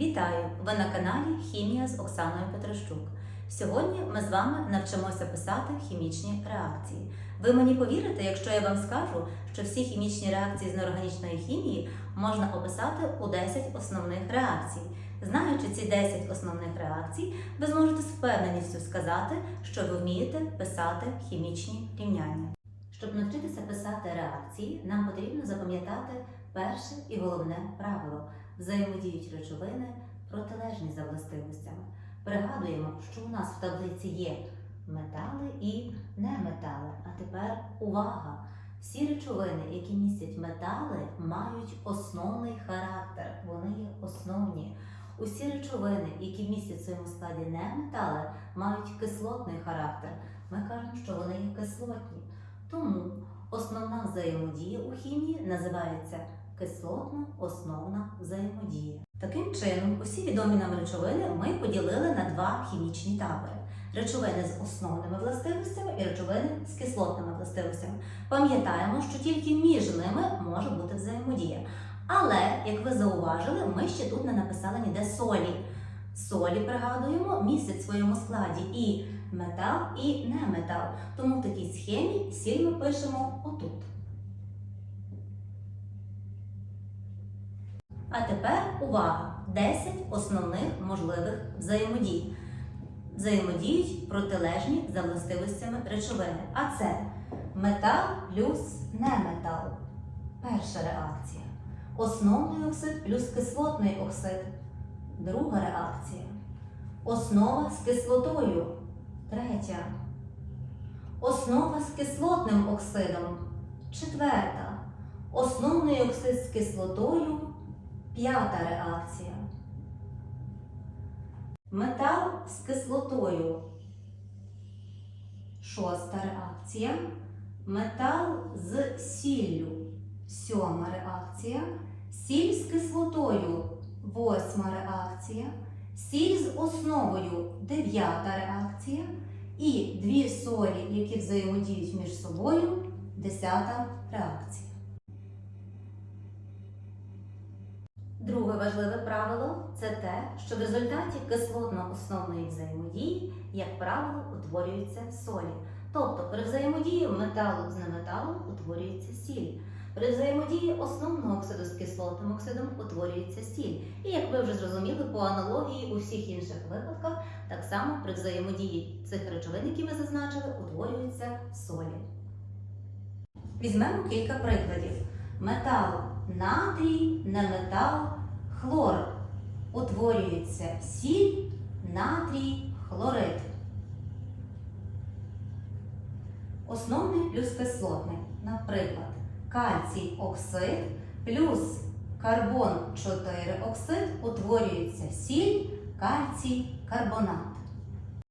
Вітаю! Ви на каналі Хімія з Оксаною Петрощук. Сьогодні ми з вами навчимося писати хімічні реакції. Ви мені повірите, якщо я вам скажу, що всі хімічні реакції з неорганічної хімії можна описати у 10 основних реакцій. Знаючи ці 10 основних реакцій, ви зможете з впевненістю сказати, що ви вмієте писати хімічні рівняння. Щоб навчитися писати реакції, нам потрібно запам'ятати перше і головне правило взаємодіють речовини протилежні за властивостями. Пригадуємо, що у нас в таблиці є метали і неметали. А тепер увага! Всі речовини, які містять метали, мають основний характер. Вони є основні. Усі речовини, які містять в своєму складі неметали, мають кислотний характер. Ми кажемо, що вони є кислотні. Тому основна взаємодія у хімії називається кислотно-основна взаємодія. Таким чином, усі відомі нам речовини ми поділили на два хімічні табори: речовини з основними властивостями і речовини з кислотними властивостями. Пам'ятаємо, що тільки між ними може бути взаємодія. Але, як ви зауважили, ми ще тут не написали ніде солі. Солі, пригадуємо, містять в своєму складі і метал, і неметал. Тому в такій схемі сіль ми пишемо отут. А тепер увага! 10 основних можливих взаємодій. Взаємодіють протилежні за властивостями речовини. А це метал плюс неметал. Перша реакція. Основний оксид плюс кислотний оксид. Друга реакція. Основа з кислотою. Третя. Основа з кислотним оксидом. Четверта. Основний оксид з кислотою. П'ята реакція. Метал з кислотою. Шоста реакція. Метал з сіллю. Сьома реакція. Сіль з кислотою. Восьма реакція. Сіль з основою. Дев'ята реакція. І дві солі, які взаємодіють між собою. Десята реакція. Друге важливе правило це те, що в результаті кислотно-основної взаємодії, як правило, утворюються солі. Тобто при взаємодії металу з неметалом утворюється сіль. При взаємодії основного оксиду з кислотним оксидом утворюється сіль. І як ви вже зрозуміли, по аналогії у всіх інших випадках, так само при взаємодії цих речовин, які ми зазначили, утворюються солі. Візьмемо кілька прикладів. Метал натрій, неметал, хлор. Утворюється сіль, натрій, хлорид. Основний плюс кислотний. Наприклад, кальцій оксид плюс карбон 4 оксид утворюється сіль, кальцій, карбонат.